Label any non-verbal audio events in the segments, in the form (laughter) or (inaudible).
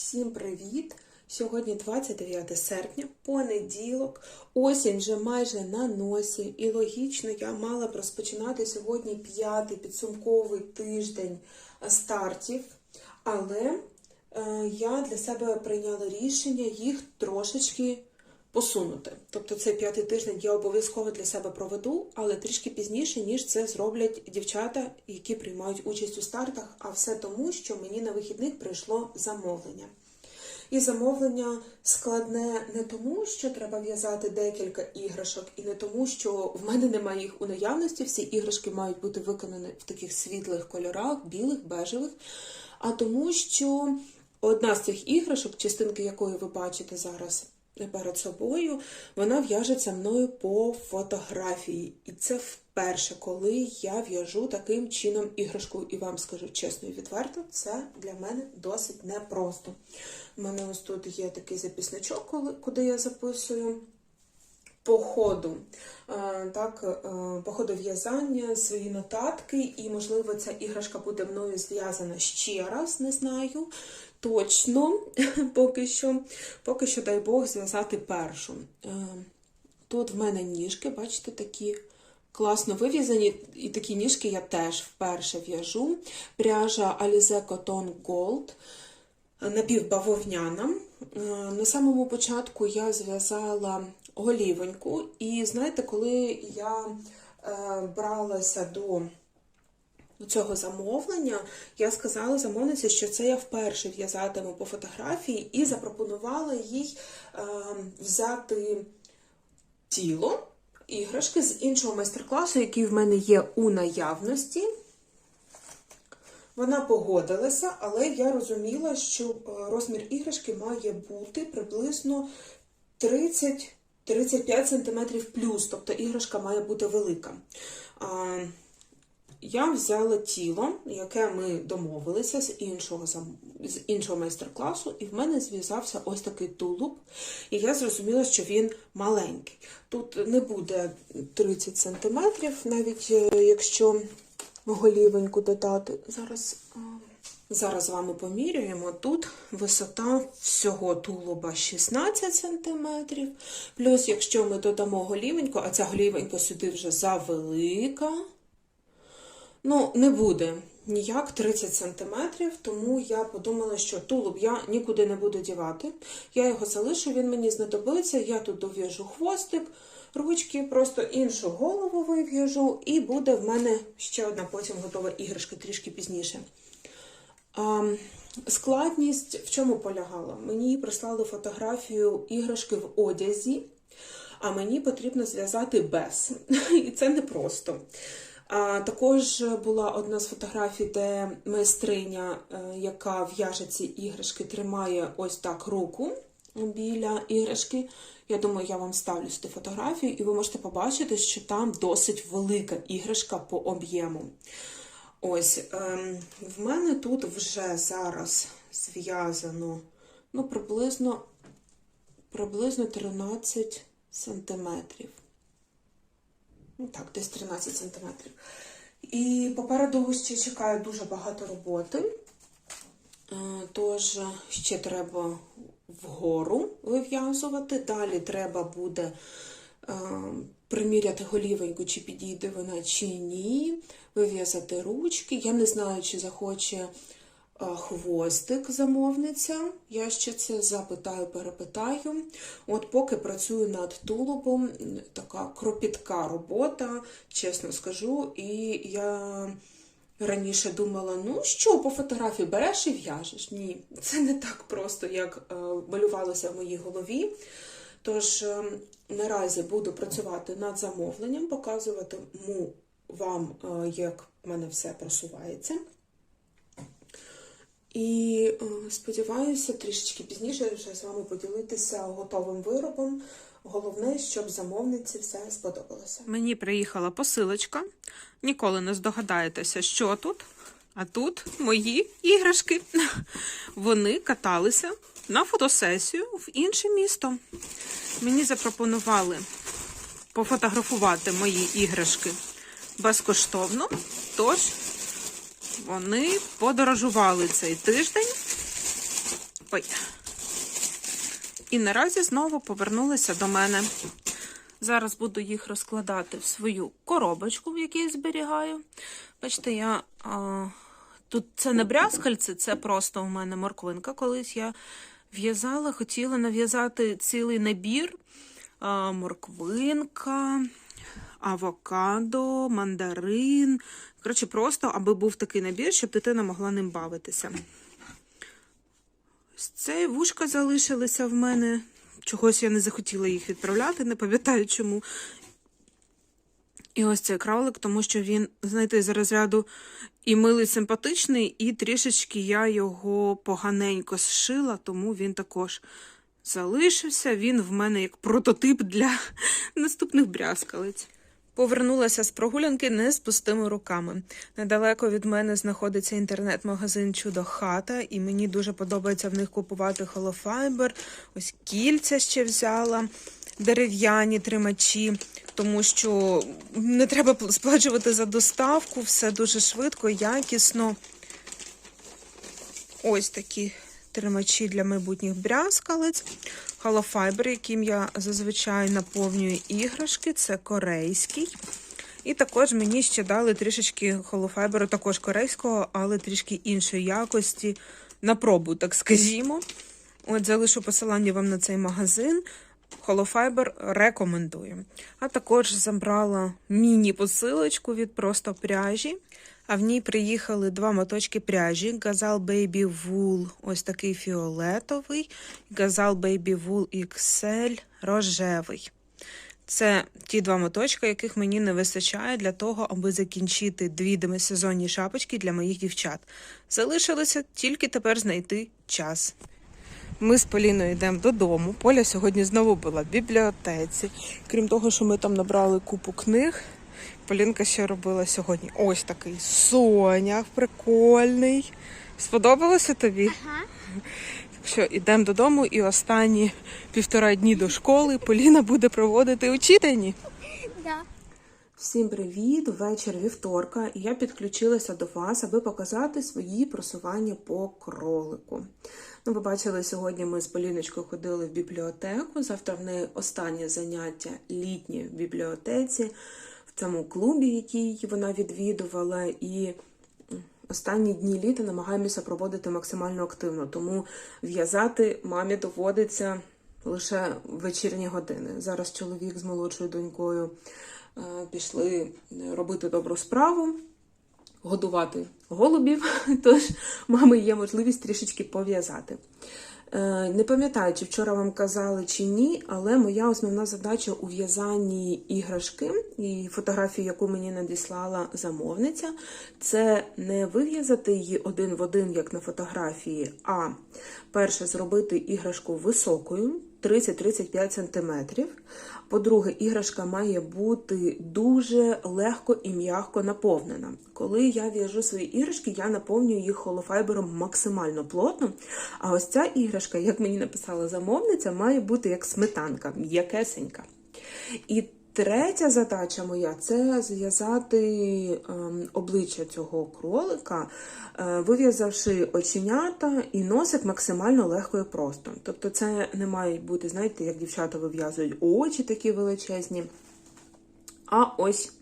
Всім привіт! Сьогодні 29 серпня, понеділок. Осінь вже майже на носі, і логічно я мала б розпочинати сьогодні п'ятий підсумковий тиждень стартів, але е, я для себе прийняла рішення їх трошечки посунути. Тобто цей п'ятий тиждень я обов'язково для себе проведу, але трішки пізніше, ніж це зроблять дівчата, які приймають участь у стартах. А все тому, що мені на вихідних прийшло замовлення. І замовлення складне не тому, що треба в'язати декілька іграшок, і не тому, що в мене немає їх у наявності. Всі іграшки мають бути виконані в таких світлих кольорах, білих, бежевих, а тому, що одна з цих іграшок, частинки якої ви бачите зараз перед собою, вона в'яжеться мною по фотографії. І це вперше, коли я в'яжу таким чином іграшку. І вам скажу чесно і відверто, це для мене досить непросто. У мене ось тут є такий записничок, коли- куди я записую. По ходу, Е, так, е, в'язання, свої нотатки, і, можливо, ця іграшка буде мною зв'язана ще раз, не знаю. Точно, (laughs) поки що, поки що, дай Бог, зв'язати першу. Е, Тут в мене ніжки, бачите, такі класно вив'язані, і такі ніжки я теж вперше в'яжу. Пряжа Alize Cotton Gold напівбавовняна. На самому початку я зв'язала голівоньку, і знаєте, коли я е, бралася до цього замовлення, я сказала замовниці, що це я вперше в'язатиму по фотографії, і запропонувала їй е, взяти тіло іграшки з іншого майстер-класу, який в мене є у наявності. Вона погодилася, але я розуміла, що е, розмір іграшки має бути приблизно 30-35 см плюс, тобто іграшка має бути велика. Я взяла тіло, яке ми домовилися з іншого, з іншого майстер-класу, і в мене зв'язався ось такий тулуб, і я зрозуміла, що він маленький. Тут не буде 30 см, навіть е, якщо голівеньку додати. Зараз, зараз з вами поміряємо. Тут висота всього тулуба 16 см. Плюс, якщо ми додамо голівеньку, а ця голівенька сюди вже завелика, ну, не буде ніяк 30 см, тому я подумала, що тулуб я нікуди не буду дівати. Я його залишу, він мені знадобиться. Я тут дов'яжу хвостик, ручки, просто іншу голову вив'яжу, і буде в мене ще одна потім готова іграшка трішки пізніше. А, складність в чому полягала? Мені прислали фотографію іграшки в одязі, а мені потрібно зв'язати без. (laughs) І це непросто. А, також була одна з фотографій, де майстриня, е, яка в'яже ці іграшки, тримає ось так руку біля іграшки. Я думаю, я вам ставлю сюди фотографію, і ви можете побачити, що там досить велика іграшка по об'єму. Ось, ем, в мене тут вже зараз зв'язано ну, приблизно, приблизно 13 сантиметрів. Ну так, десь 13 сантиметрів. І попереду ще чекає дуже багато роботи. Е, Тож ще треба вгору вив'язувати. Далі треба буде приміряти голівеньку, чи підійде вона, чи ні. Вив'язати ручки. Я не знаю, чи захоче е, хвостик замовниця. Я ще це запитаю, перепитаю. От поки працюю над тулубом, така кропітка робота, чесно скажу. І я раніше думала, ну що, по фотографії береш і в'яжеш. Ні, це не так просто, як е, малювалося в моїй голові. Тож е, наразі буду працювати над замовленням, показуватиму вам, е, як в мене все просувається. І е, сподіваюся, трішечки пізніше вже з вами поділитися готовим виробом. Головне, щоб замовниці все сподобалося. Мені приїхала посилочка. Ніколи не здогадаєтеся, що тут. А тут мої іграшки. (laughs) Вони каталися на фотосесію в інше місто. Мені запропонували пофотографувати мої іграшки безкоштовно. Тож вони подорожували цей тиждень Ой. І наразі знову повернулися до мене. Зараз буду їх розкладати в свою коробочку, в якій зберігаю. Бачите, я а, тут це не брязкальце, це просто у мене морквинка. Колись я в'язала, хотіла нав'язати цілий набір. Морквинка, авокадо, мандарин. Коротше, просто аби був такий набір, щоб дитина могла ним бавитися. Ось Це вушка залишилися в мене. Чогось я не захотіла їх відправляти, не пам'ятаю чому. І ось цей кролик, тому що він, знаєте, з розряду і милий, симпатичний, і трішечки я його поганенько зшила, тому він також залишився. Він в мене як прототип для (laughs) наступних брязкалиць. Повернулася з прогулянки не з пустими руками. Недалеко від мене знаходиться інтернет-магазин Чудо Хата, і мені дуже подобається в них купувати холофайбер. Ось кільця ще взяла, дерев'яні тримачі, тому що не треба сплачувати за доставку, все дуже швидко, якісно. Ось такі тримачі для майбутніх брязкалиць. Холофайбер, яким я зазвичай наповнюю іграшки, це корейський. І також мені ще дали трішечки холофайберу, також корейського, але трішки іншої якості на пробу, так скажімо. От залишу посилання вам на цей магазин. Холофайбер рекомендую. А також забрала міні-посилочку від просто пряжі. А в ній приїхали два моточки пряжі. Газал Baby Wool, ось такий фіолетовий, Газал Baby Wool XL рожевий. Це ті два моточки, яких мені не вистачає для того, аби закінчити дві демисезонні шапочки для моїх дівчат. Залишилося тільки тепер знайти час. Ми з Поліною йдемо додому. Поля сьогодні знову була в бібліотеці. Крім того, що ми там набрали купу книг. Полінка ще робила сьогодні ось такий соняк прикольний. Сподобалося тобі? Ага. Так що йдемо додому і останні півтора дні до школи Поліна буде проводити у читанні. Всім привіт! Вечір вівторка, і я підключилася до вас, аби показати свої просування по кролику. Ну, ви бачили, сьогодні ми з Поліночкою ходили в бібліотеку. Завтра в неї останнє заняття літнє в бібліотеці, в цьому клубі, який вона відвідувала. І останні дні літа намагаємося проводити максимально активно, тому в'язати мамі доводиться лише вечірні години. Зараз чоловік з молодшою донькою пішли робити добру справу, годувати голубів, (laughs) тож мами є можливість трішечки пов'язати. Е, Не пам'ятаю, чи вчора вам казали чи ні, але моя основна задача у в'язанні іграшки і фотографії, яку мені надіслала замовниця, це не вив'язати її один в один, як на фотографії, а перше зробити іграшку високою. 30-35 см. По-друге, іграшка має бути дуже легко і м'яко наповнена. Коли я в'яжу свої іграшки, я наповнюю їх холофайбером максимально плотно. А ось ця іграшка, як мені написала замовниця, має бути як сметанка, м'якесенька. І третя задача моя це зв'язати ем, обличчя цього кролика, е, вив'язавши оченята і носик максимально легко і просто. Тобто, це не мають бути, знаєте, як дівчата вив'язують очі такі величезні. А ось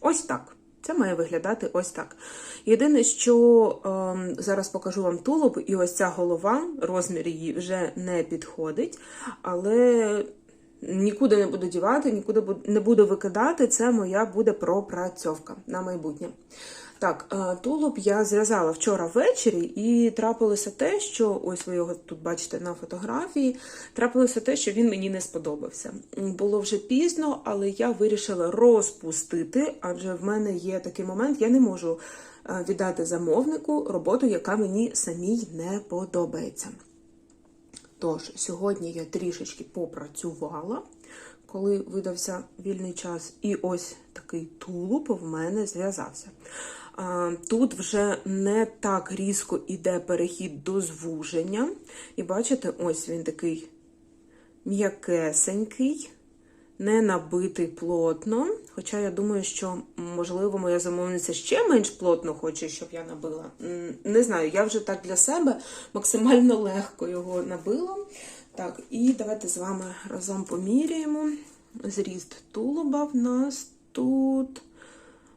ось так. Це має виглядати ось так. Єдине, що ем, зараз покажу вам тулуб, і ось ця голова, розмір її вже не підходить, але нікуди не буду дівати, нікуди не буду викидати. Це моя буде пропрацьовка на майбутнє. Так, е, тулуб я зв'язала вчора ввечері, і трапилося те, що ось ви його тут бачите на фотографії. Трапилося те, що він мені не сподобався. Було вже пізно, але я вирішила розпустити, адже в мене є такий момент, я не можу е, віддати замовнику роботу, яка мені самій не подобається. Тож, сьогодні я трішечки попрацювала, коли видався вільний час, і ось такий тулуб в мене зв'язався. Тут вже не так різко йде перехід до звуження. І бачите, ось він такий м'якесенький, не набитий плотно. Хоча я думаю, що можливо моя замовниця ще менш плотно хоче, щоб я набила. Не знаю, я вже так для себе максимально легко його набила. Так, і давайте з вами разом поміряємо. Зріст тулуба в нас тут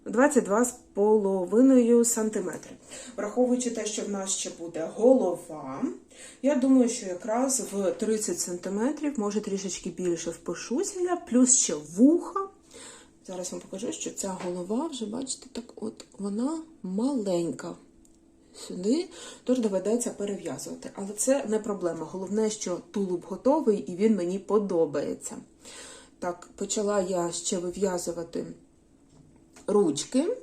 22,5 см. Враховуючи те, що в нас ще буде голова, я думаю, що якраз в 30 см, може трішечки більше впишуся плюс ще вуха. Зараз вам покажу, що ця голова вже, бачите, так от вона маленька. Сюди, тож доведеться перев'язувати. Але це не проблема. Головне, що тулуб готовий і він мені подобається. Так, почала я ще вив'язувати ручки.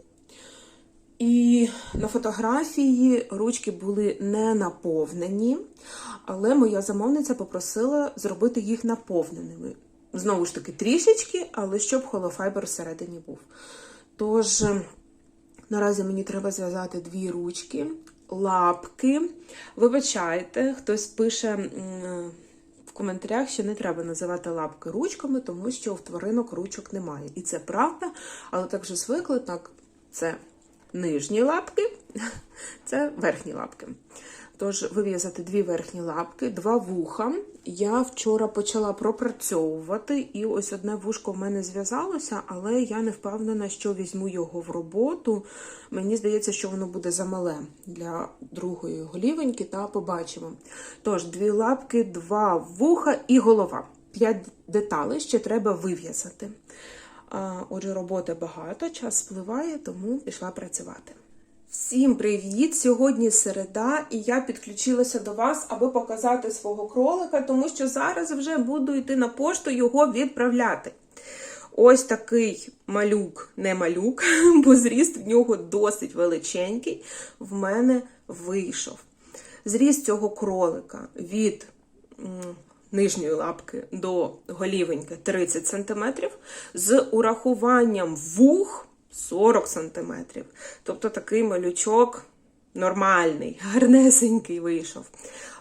І на фотографії ручки були не наповнені, але моя замовниця попросила зробити їх наповненими. Знову ж таки, трішечки, але щоб холофайбер всередині був. Тож, наразі мені треба зв'язати дві ручки, лапки. Вибачайте, хтось пише в коментарях, що не треба називати лапки ручками, тому що в тваринок ручок немає. І це правда, але так вже звикли, так, це нижні лапки, (laughs) це верхні лапки. Тож вив'язати дві верхні лапки, два вуха. Я вчора почала пропрацьовувати, і ось одне вушко в мене зв'язалося, але я не впевнена, що візьму його в роботу. Мені здається, що воно буде замале для другої голівеньки, та побачимо. Тож, дві лапки, два вуха і голова. П'ять деталей ще треба вив'язати. Отже, роботи багато, час спливає, тому пішла працювати. Всім привіт! Сьогодні середа, і я підключилася до вас, аби показати свого кролика, тому що зараз вже буду йти на пошту його відправляти. Ось такий малюк, не малюк, (laughs) бо зріст в нього досить величенький, в мене вийшов. Зріст цього кролика від нижньої лапки до голівеньки 30 см, з урахуванням вух 40 см. Тобто такий малючок нормальний, гарнесенький вийшов.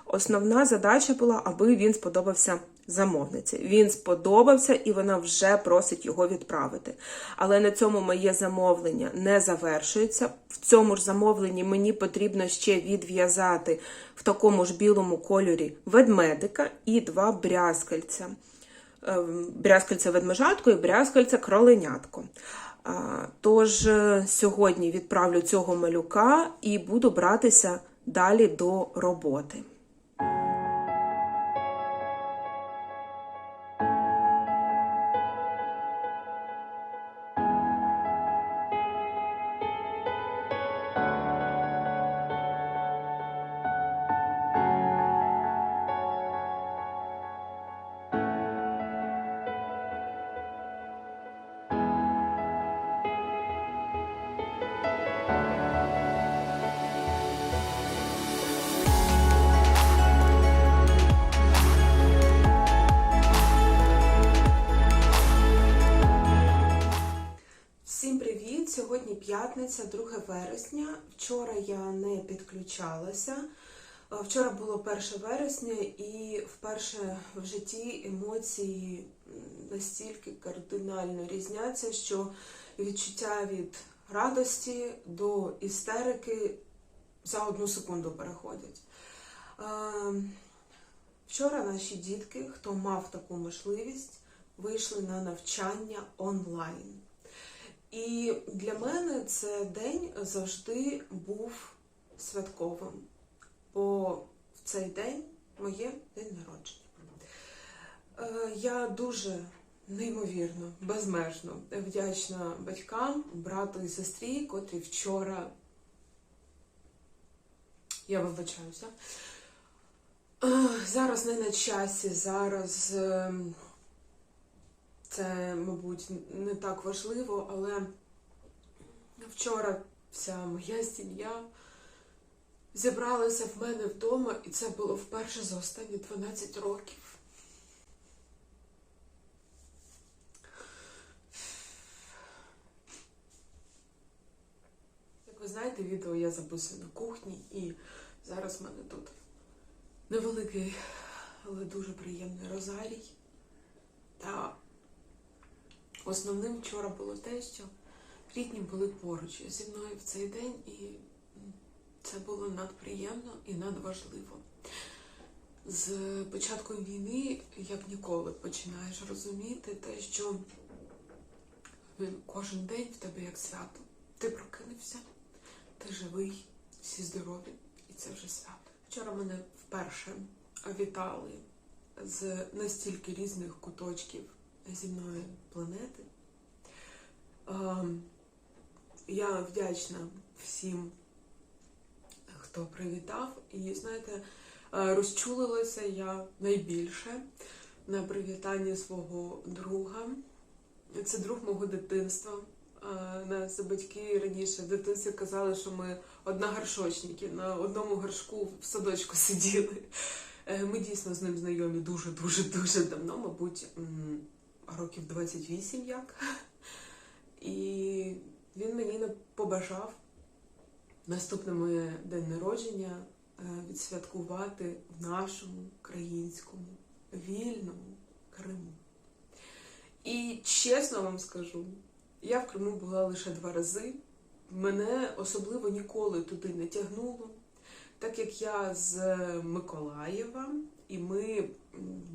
Основна задача була, аби він сподобався замовниці. Він сподобався і вона вже просить його відправити. Але на цьому моє замовлення не завершується. В цьому ж замовленні мені потрібно ще відв'язати в такому ж білому кольорі ведмедика і два брязкальця. Ем, Брязкальце ведмежатко і брязкальце кроленятко. Тож е, сьогодні відправлю цього малюка і буду братися далі до роботи. П'ятниця, 2 вересня. Вчора я не підключалася. Е, Вчора було 1 вересня, і вперше в житті емоції настільки кардинально різняться, що відчуття від радості до істерики за одну секунду переходять. Е, Вчора наші дітки, хто мав таку можливість, вийшли на навчання онлайн. І для мене це день завжди був святковим, бо в цей день моє день народження. Е, Я дуже неймовірно, безмежно вдячна батькам, брату і сестрі, котрі вчора. Я вибачаюся. Е, Зараз не на часі, зараз. Це, мабуть, не так важливо, але вчора вся моя сім'я зібралася в мене вдома, і це було вперше за останні 12 років. Як ви знаєте, відео я записую на кухні, і зараз в мене тут невеликий, але дуже приємний розарій. Та Основним вчора було те, що рідні були поруч зі мною в цей день, і це було надприємно і надважливо. З початком війни, як ніколи, починаєш розуміти те, що кожен день в тебе як свято. Ти прокинувся, ти живий, всі здорові, і це вже свято. Вчора мене вперше вітали з настільки різних куточків земної планети. Ем, Я вдячна всім, хто привітав. І знаєте, е, розчулилася я найбільше на привітанні свого друга. Це друг мого дитинства. Е, Нас батьки раніше в дитинстві казали, що ми одногоршочники, на одному горшку в садочку (laughs) сиділи. Е, Ми дійсно з ним знайомі дуже-дуже дуже давно, мабуть, років 28 як. І він мені побажав наступне день народження е, відсвяткувати в нашому українському вільному Криму. І чесно вам скажу, я в Криму була лише два рази. Мене особливо ніколи туди не тягнуло, так як я з Миколаєва, і ми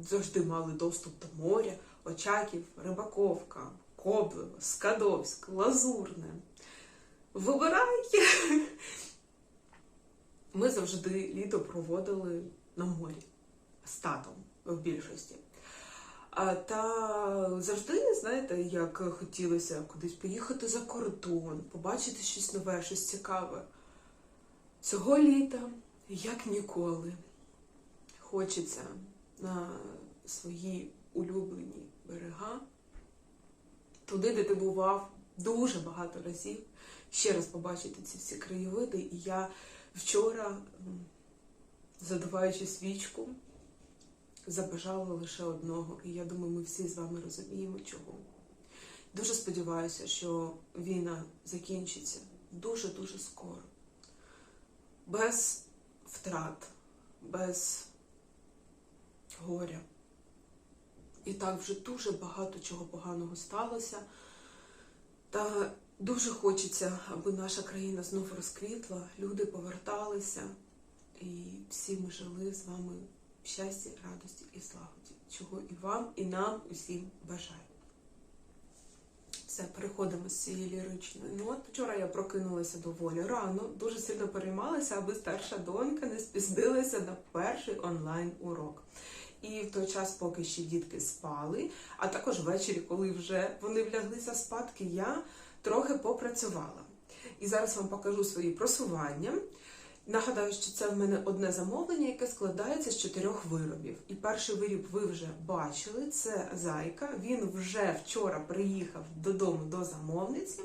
завжди мали доступ до моря, Очаків, Рибаковка, Коблево, Скадовськ, Лазурне. Вибирай! (laughs) Ми завжди літо проводили на морі з татом в більшості. Та завжди, знаєте, як хотілося кудись поїхати за кордон, побачити щось нове, щось цікаве. Цього літа, як ніколи, хочеться на свої улюблені берега, туди, де ти бував дуже багато разів, ще раз побачити ці всі краєвиди. І я вчора, задуваючи свічку, забажала лише одного. І я думаю, ми всі з вами розуміємо, чого. Дуже сподіваюся, що війна закінчиться дуже-дуже скоро. Без втрат, без горя. І так вже дуже багато чого поганого сталося. Та дуже хочеться, аби наша країна знову розквітла, люди поверталися, і всі ми жили з вами в щасті, радості і злагоді, чого і вам, і нам усім бажаю. Все, переходимо з цієї ліричної ноти. Вчора я прокинулася доволі рано, дуже сильно переймалася, аби старша донька не спіздилася на перший онлайн-урок. І в той час, поки ще дітки спали, а також ввечері, коли вже вони вляглися спадки, я трохи попрацювала. І зараз вам покажу свої просування. Нагадаю, що це в мене одне замовлення, яке складається з чотирьох виробів. І перший виріб ви вже бачили, це зайка. Він вже вчора приїхав додому до замовниці,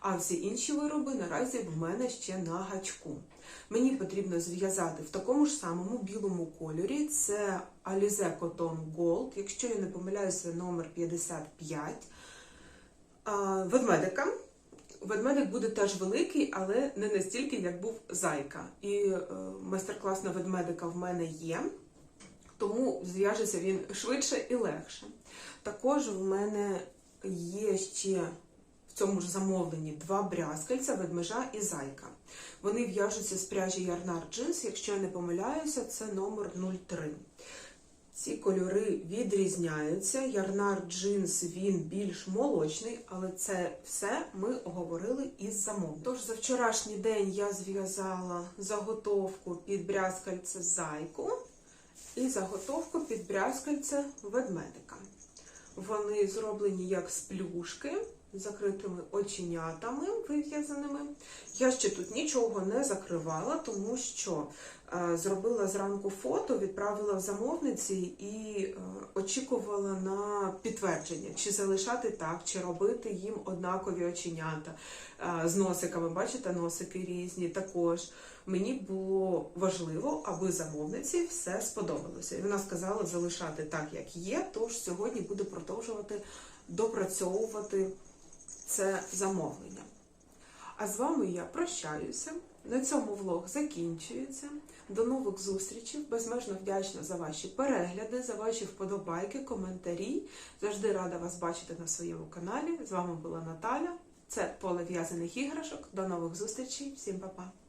а всі інші вироби наразі в мене ще на гачку. Мені потрібно зв'язати в такому ж самому білому кольорі. Це Alize Cotton Gold, якщо я не помиляюся, номер 55. А, Ведмедика. Ведмедик буде теж великий, але не настільки, як був зайка. І е, майстер-клас на ведмедика в мене є, тому зв'яжеться він швидше і легше. Також в мене є ще в цьому ж замовленні два брязкальця, ведмежа і зайка. Вони в'яжуться з пряжі Ярнар Джинс, якщо я не помиляюся, це номер 03. Ці кольори відрізняються. Ярнар джинс він більш молочний, але це все ми оговорили із замовником. Тож за вчорашній день я зв'язала заготовку під брязкальце зайку і заготовку під брязкальце ведмедика. Вони зроблені як з плюшки, закритими оченятами вив'язаними. Я ще тут нічого не закривала, тому що зробила зранку фото, відправила в замовниці і е, очікувала на підтвердження, чи залишати так, чи робити їм однакові оченята е, з носиками. Бачите, носики різні також. Мені було важливо, аби замовниці все сподобалося. І вона сказала залишати так, як є. Тож сьогодні буду продовжувати допрацьовувати це замовлення. А з вами я прощаюся. На цьому влог закінчується. До нових зустрічей. Безмежно вдячна за ваші перегляди, за ваші вподобайки, коментарі. Завжди рада вас бачити на своєму каналі. З вами була Наталя. Це поле в'язаних іграшок. До нових зустрічей. Всім па-па!